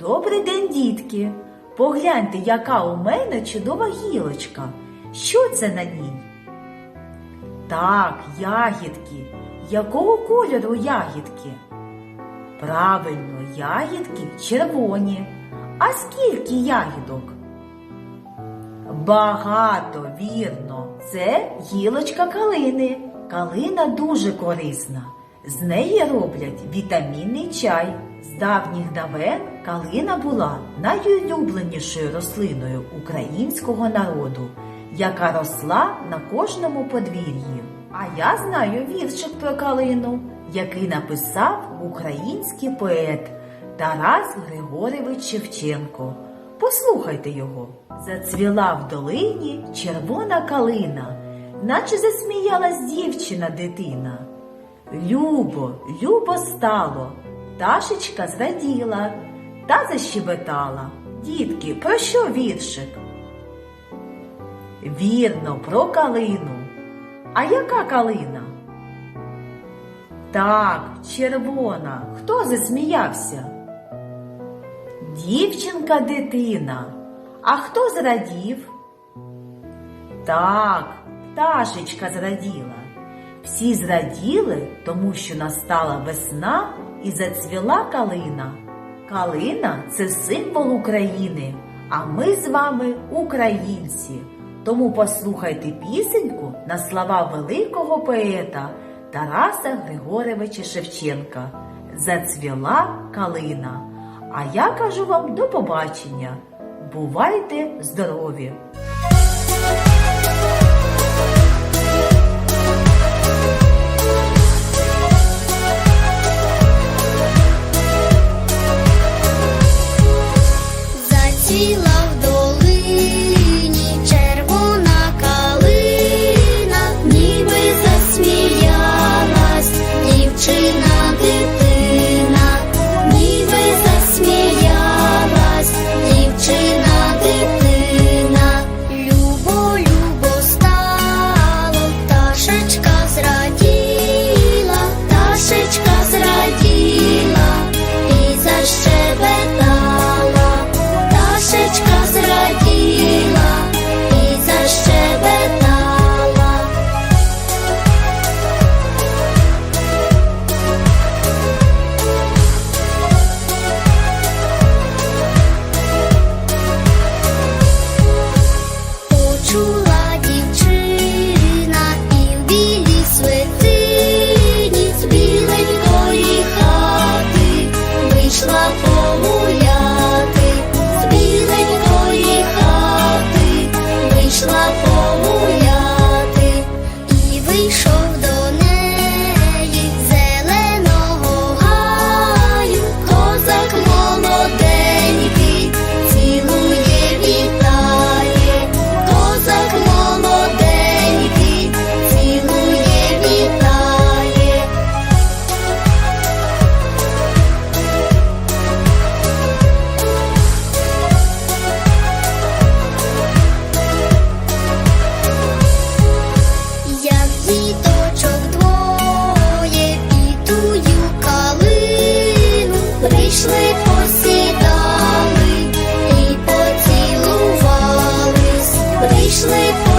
Добрий день, дітки! Погляньте, яка у мене чудова гілочка. Що це на ній? Так, ягідки. Якого кольору ягідки? Правильно, ягідки червоні. А скільки ягідок? Багато, вірно. Це гілочка калини. Калина дуже корисна. З неї роблять вітамінний чай. Давніх давен калина була найулюбленішою рослиною українського народу, яка росла на кожному подвір'ї. А я знаю віршик про калину, який написав український поет Тарас Григорович Шевченко. Послухайте його. Зацвіла в долині червона калина, наче засміялась дівчина дитина. Любо, любо стало, пташечка зраділа та защебетала. Дітки, про що віршик? Вірно, про калину. А яка калина? Так, червона. Хто засміявся? Дівчинка дитина. А хто зрадів? Так, пташечка зраділа. Всі зраділи, тому що настала весна і зацвіла калина. Калина це символ України, а ми з вами українці. Тому послухайте пісеньку на слова великого поета Тараса Григоровича Шевченка. Зацвіла калина. А я кажу вам до побачення. Бувайте здорові! sleep.